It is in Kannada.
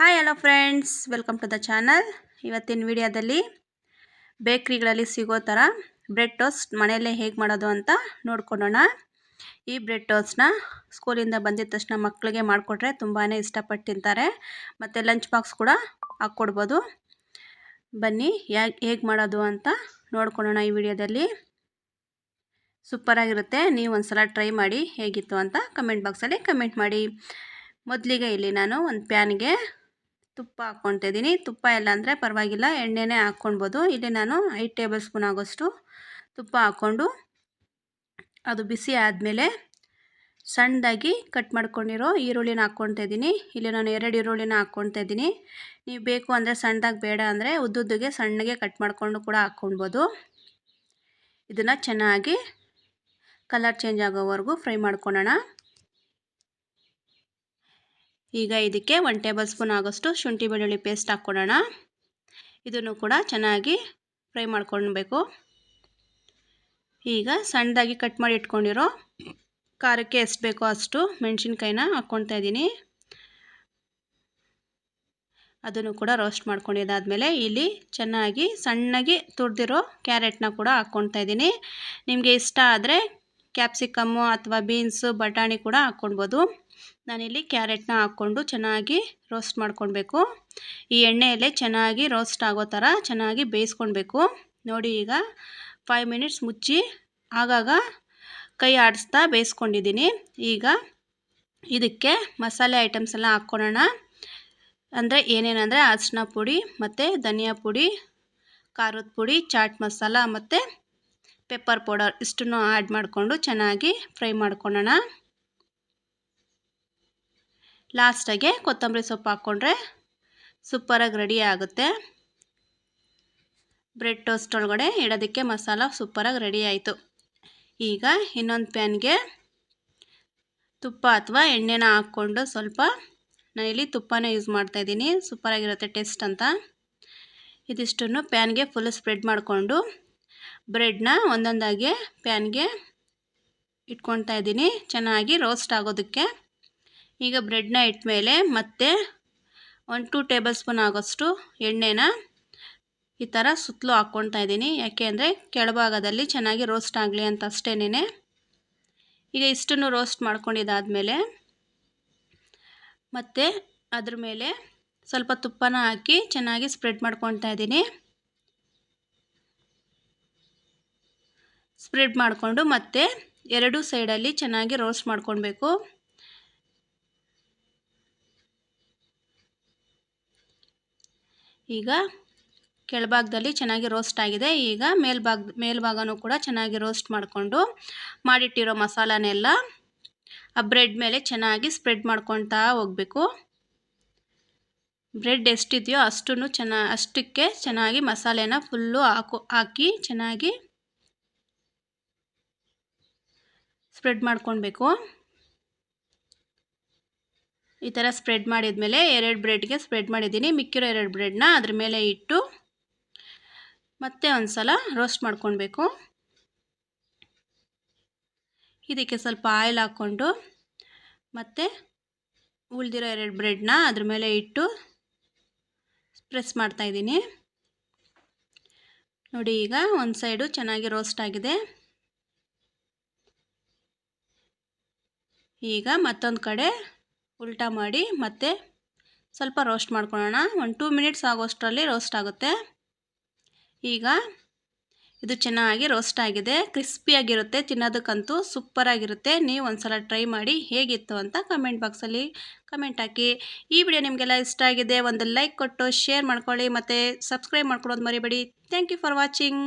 Hi hello friends welcome to the channel ಇವತ್ತಿನ ವಿಡಿಯೋದಲ್ಲಿ ಬೇಕ್ರಿಗಳಲ್ಲಿ ಸಿಗೋ ಥರ ಬ್ರೆಡ್ ಟೋಸ್ಟ್ ಮನೆಯಲ್ಲೇ ಹೇಗೆ ಮಾಡೋದು ಅಂತ ನೋಡ್ಕೊಳ್ಳೋಣ. ಈ ಬ್ರೆಡ್ ಟೋಸ್ಟ್ನ ಸ್ಕೂಲಿಂದ ಬಂದಿದ ತಕ್ಷಣ ಮಕ್ಕಳಿಗೆ ಮಾಡಿಕೊಟ್ರೆ ತುಂಬಾ ಇಷ್ಟಪಟ್ಟು ತಿಂತಾರೆ. ಮತ್ತು ಲಂಚ್ ಬಾಕ್ಸ್ ಕೂಡ ಹಾಕ್ಕೊಡ್ಬೋದು. ಬನ್ನಿ ಹೇಗೆ ಮಾಡೋದು ಅಂತ ನೋಡ್ಕೊಳ್ಳೋಣ ಈ ವಿಡಿಯೋದಲ್ಲಿ. ಸೂಪರಾಗಿರುತ್ತೆ ನೀವು ಒಂದು ಸಲ ಟ್ರೈ ಮಾಡಿ ಹೇಗಿತ್ತು ಅಂತ ಕಮೆಂಟ್ ಬಾಕ್ಸಲ್ಲಿ ಕಮೆಂಟ್ ಮಾಡಿ. ಮೊದಲಿಗೆ ಇಲ್ಲಿ ನಾನು ಒಂದು ಪ್ಯಾನ್ಗೆ ತುಪ್ಪ ಹಾಕ್ಕೊತಿದ್ದೀನಿ ತುಪ್ಪ ಇಲ್ಲ ಅಂದರೆ ಪರವಾಗಿಲ್ಲ, ಎಣ್ಣೆನೇ ಹಾಕ್ಕೊಳ್ಬೋದು. ಇಲ್ಲಿ ನಾನು ಐದು ಟೇಬಲ್ ಸ್ಪೂನ್ ಆಗೋಷ್ಟು ತುಪ್ಪ ಹಾಕ್ಕೊಂಡು ಅದು ಬಿಸಿ ಆದಮೇಲೆ ಸಣ್ಣದಾಗಿ ಕಟ್ ಮಾಡ್ಕೊಂಡಿರೋ ಈರುಳ್ಳಿನ ಹಾಕ್ಕೊಳ್ತಾ ಇದ್ದೀನಿ. ಇಲ್ಲಿ ನಾನು ಎರಡು ಈರುಳ್ಳಿನ ಹಾಕ್ಕೊಳ್ತಾ ಇದ್ದೀನಿ. ನೀವು ಬೇಕು ಅಂದರೆ ಸಣ್ಣದಾಗಿ ಬೇಡ ಅಂದರೆ ಉದ್ದುದ್ದಿಗೆ ಸಣ್ಣಗೆ ಕಟ್ ಮಾಡಿಕೊಂಡು ಕೂಡ ಹಾಕ್ಕೊಳ್ಬೋದು. ಇದನ್ನು ಚೆನ್ನಾಗಿ ಕಲರ್ ಚೇಂಜ್ ಆಗೋವರೆಗೂ ಫ್ರೈ ಮಾಡ್ಕೊಳ್ಳೋಣ ಈಗ ಇದಕ್ಕೆ ಒನ್ ಟೇಬಲ್ ಸ್ಪೂನ್ ಆಗೋಷ್ಟು ಶುಂಠಿ ಬೆಳ್ಳುಳ್ಳಿ ಪೇಸ್ಟ್ ಹಾಕ್ಕೊಡೋಣ. ಇದನ್ನು ಕೂಡ ಚೆನ್ನಾಗಿ ಫ್ರೈ ಮಾಡ್ಕೊಳ್ಬೇಕು. ಈಗ ಸಣ್ಣದಾಗಿ ಕಟ್ ಮಾಡಿ ಇಟ್ಕೊಂಡಿರೋ ಖಾರಕ್ಕೆ ಎಷ್ಟು ಬೇಕೋ ಅಷ್ಟು ಮೆಣಸಿನ್ಕಾಯಿನ ಹಾಕ್ಕೊಳ್ತಾ ಇದ್ದೀನಿ. ಅದನ್ನು ಕೂಡ ರೋಸ್ಟ್ ಮಾಡ್ಕೊಂಡಿದ್ದಾದಮೇಲೆ ಇಲ್ಲಿ ಚೆನ್ನಾಗಿ ಸಣ್ಣಗೆ ತುರಿದಿರೋ ಕ್ಯಾರೆಟ್ನ ಕೂಡ ಹಾಕ್ಕೊಳ್ತಾ ಇದ್ದೀನಿ. ನಿಮಗೆ ಇಷ್ಟ ಆದರೆ ಕ್ಯಾಪ್ಸಿಕಮ್ಮು ಅಥವಾ ಬೀನ್ಸು ಬಟಾಣಿ ಕೂಡ ಹಾಕ್ಕೊಳ್ಬೋದು. ನಾನಿಲ್ಲಿ ಕ್ಯಾರೆಟ್ನ ಹಾಕ್ಕೊಂಡು ಚೆನ್ನಾಗಿ ರೋಸ್ಟ್ ಮಾಡ್ಕೊಳ್ಬೇಕು. ಈ ಎಣ್ಣೆಯಲ್ಲೇ ಚೆನ್ನಾಗಿ ರೋಸ್ಟ್ ಆಗೋ ಥರ ಚೆನ್ನಾಗಿ ಬೇಯಿಸ್ಕೊಳ್ಬೇಕು. ನೋಡಿ ಈಗ ಫೈವ್ ಮಿನಿಟ್ಸ್ ಮುಚ್ಚಿ ಆಗಾಗ ಕೈ ಆಡಿಸ್ತಾ ಬೇಯಿಸ್ಕೊಂಡಿದ್ದೀನಿ. ಈಗ ಇದಕ್ಕೆ ಮಸಾಲೆ ಐಟಮ್ಸ್ ಎಲ್ಲ ಹಾಕ್ಕೊಳ್ಳೋಣ ಅಂದರೆ ಏನೇನಂದರೆ ಅರಿಶಿನ ಪುಡಿ ಮತ್ತು ಧನಿಯಾ ಪುಡಿ, ಖಾರದ ಪುಡಿ, ಚಾಟ್ ಮಸಾಲ ಮತ್ತು ಪೆಪ್ಪರ್ ಪೌಡರ್ ಇಷ್ಟನ್ನು ಆ್ಯಡ್ ಮಾಡಿಕೊಂಡು ಚೆನ್ನಾಗಿ ಫ್ರೈ ಮಾಡ್ಕೊಳ್ಳೋಣ ಲಾಸ್ಟಾಗೆ ಕೊತ್ತಂಬರಿ ಸೊಪ್ಪು ಹಾಕ್ಕೊಂಡ್ರೆ ಸೂಪರಾಗಿ ರೆಡಿ ಆಗುತ್ತೆ. ಬ್ರೆಡ್ ಟೋಸ್ಟ್ ಒಳಗಡೆ ಇಡೋದಕ್ಕೆ ಮಸಾಲ ಸೂಪರಾಗಿ ರೆಡಿ ಆಯಿತು. ಈಗ ಇನ್ನೊಂದು ಪ್ಯಾನ್ಗೆ ತುಪ್ಪ ಅಥವಾ ಎಣ್ಣೆನ ಹಾಕ್ಕೊಂಡು ಸ್ವಲ್ಪ ನಾನಿಲ್ಲಿ ತುಪ್ಪನೇ ಯೂಸ್ ಮಾಡ್ತಾಯಿದ್ದೀನಿ ಸೂಪರಾಗಿರುತ್ತೆ ಟೇಸ್ಟ್ ಅಂತ. ಇದಿಷ್ಟನ್ನು ಪ್ಯಾನ್ಗೆ ಫುಲ್ ಸ್ಪ್ರೆಡ್ ಮಾಡಿಕೊಂಡು ಬ್ರೆಡ್ನ ಒಂದೊಂದಾಗಿ ಪ್ಯಾನ್ಗೆ ಇಟ್ಕೊಳ್ತಾ ಇದ್ದೀನಿ. ಚೆನ್ನಾಗಿ ರೋಸ್ಟ್ ಆಗೋದಕ್ಕೆ. ಈಗ ಬ್ರೆಡ್ನ ಇಟ್ಮೇಲೆ ಮತ್ತೆ ಒಂದು ಟೂ ಟೇಬಲ್ ಸ್ಪೂನ್ ಆಗೋಷ್ಟು ಎಣ್ಣೆನ ಈ ಥರ ಸುತ್ತಲೂ ಹಾಕ್ಕೊಳ್ತಾ ಇದ್ದೀನಿ. ಯಾಕೆ ಅಂದರೆ ಕೆಳಭಾಗದಲ್ಲಿ ಚೆನ್ನಾಗಿ ರೋಸ್ಟ್ ಆಗಲಿ ಅಂತ ಅಷ್ಟೇನೆ ಈಗ ಇಷ್ಟನ್ನು ರೋಸ್ಟ್ ಮಾಡ್ಕೊಂಡಿದ್ದಾದಮೇಲೆ ಮತ್ತು ಅದ್ರ ಮೇಲೆ ಸ್ವಲ್ಪ ತುಪ್ಪನ ಹಾಕಿ ಚೆನ್ನಾಗಿ ಸ್ಪ್ರೆಡ್ ಮಾಡ್ಕೊಳ್ತಾ ಇದ್ದೀನಿ. ಸ್ಪ್ರೆಡ್ ಮಾಡಿಕೊಂಡು ಮತ್ತೆ ಎರಡು ಸೈಡಲ್ಲಿ ಚೆನ್ನಾಗಿ ರೋಸ್ಟ್ ಮಾಡ್ಕೊಳ್ಬೇಕು. ಈಗ ಕೆಳಭಾಗದಲ್ಲಿ ಚೆನ್ನಾಗಿ ರೋಸ್ಟ್ ಆಗಿದೆ. ಈಗ ಮೇಲ್ಭಾಗ, ಮೇಲ್ಭಾಗನೂ ಕೂಡ ಚೆನ್ನಾಗಿ ರೋಸ್ಟ್ ಮಾಡಿಕೊಂಡು ಮಾಡಿಟ್ಟಿರೋ ಮಸಾಲನೆಲ್ಲ ಆ ಬ್ರೆಡ್ ಮೇಲೆ ಚೆನ್ನಾಗಿ ಸ್ಪ್ರೆಡ್ ಮಾಡ್ಕೊತಾ ಹೋಗಬೇಕು. ಬ್ರೆಡ್ ಎಷ್ಟಿದೆಯೋ ಅಷ್ಟು ಚೆನ್ನ, ಅಷ್ಟಕ್ಕೆ ಚೆನ್ನಾಗಿ ಮಸಾಲೆನ ಫುಲ್ಲು ಹಾಕು, ಹಾಕಿ ಚೆನ್ನಾಗಿ ಸ್ಪ್ರೆಡ್ ಮಾಡ್ಕೊಳ್ಬೇಕು. ಈ ಥರ ಸ್ಪ್ರೆಡ್ ಮಾಡಿದ್ಮೇಲೆ ಎರಡು ಬ್ರೆಡ್ಗೆ ಸ್ಪ್ರೆಡ್ ಮಾಡಿದ್ದೀನಿ. ಮಿಕ್ಕಿರೋ ಎರಡು ಬ್ರೆಡ್ನ ಅದ್ರ ಮೇಲೆ ಇಟ್ಟು ಮತ್ತೆ ಒಂದು ಸಲ ರೋಸ್ಟ್ ಮಾಡ್ಕೊಳ್ಬೇಕು. ಇದಕ್ಕೆ ಸ್ವಲ್ಪ ಆಯಿಲ್ ಹಾಕ್ಕೊಂಡು ಮತ್ತೆ ಉಳಿದಿರೋ ಎರಡು ಬ್ರೆಡ್ನ ಅದ್ರ ಮೇಲೆ ಇಟ್ಟು ಪ್ರೆಸ್ ಮಾಡ್ತಾಯಿದ್ದೀನಿ ನೋಡಿ ಈಗ ಒಂದು ಸೈಡು ಚೆನ್ನಾಗಿ ರೋಸ್ಟ್ ಆಗಿದೆ. ಈಗ ಮತ್ತೊಂದು ಕಡೆ ಉಲ್ಟಾ ಮಾಡಿ ಮತ್ತೆ ಸ್ವಲ್ಪ ರೋಸ್ಟ್ ಮಾಡ್ಕೊಳ್ಳೋಣ. ಒಂದು ಟೂ ಮಿನಿಟ್ಸ್ ಆಗೋಷ್ಟರಲ್ಲಿ ರೋಸ್ಟ್ ಆಗುತ್ತೆ. ಈಗ ಇದು ಚೆನ್ನಾಗಿ ರೋಸ್ಟ್ ಆಗಿದೆ. ಕ್ರಿಸ್ಪಿಯಾಗಿರುತ್ತೆ ತಿನ್ನೋದಕ್ಕಂತೂ ಸೂಪರಾಗಿರುತ್ತೆ ನೀವು ಒಂದು ಸಲ ಟ್ರೈ ಮಾಡಿ ಹೇಗಿತ್ತು ಅಂತ ಕಮೆಂಟ್ ಬಾಕ್ಸಲ್ಲಿ ಕಮೆಂಟ್ ಹಾಕಿ. ಈ ವಿಡಿಯೋ ನಿಮಗೆಲ್ಲ ಇಷ್ಟ ಆಗಿದೆ, ಒಂದು ಲೈಕ್ ಕೊಟ್ಟು ಶೇರ್ ಮಾಡ್ಕೊಳ್ಳಿ ಮತ್ತು ಸಬ್ಸ್ಕ್ರೈಬ್ ಮಾಡ್ಕೊಳ್ಳೋದು ಮರಿಬೇಡಿ. Thank you for watching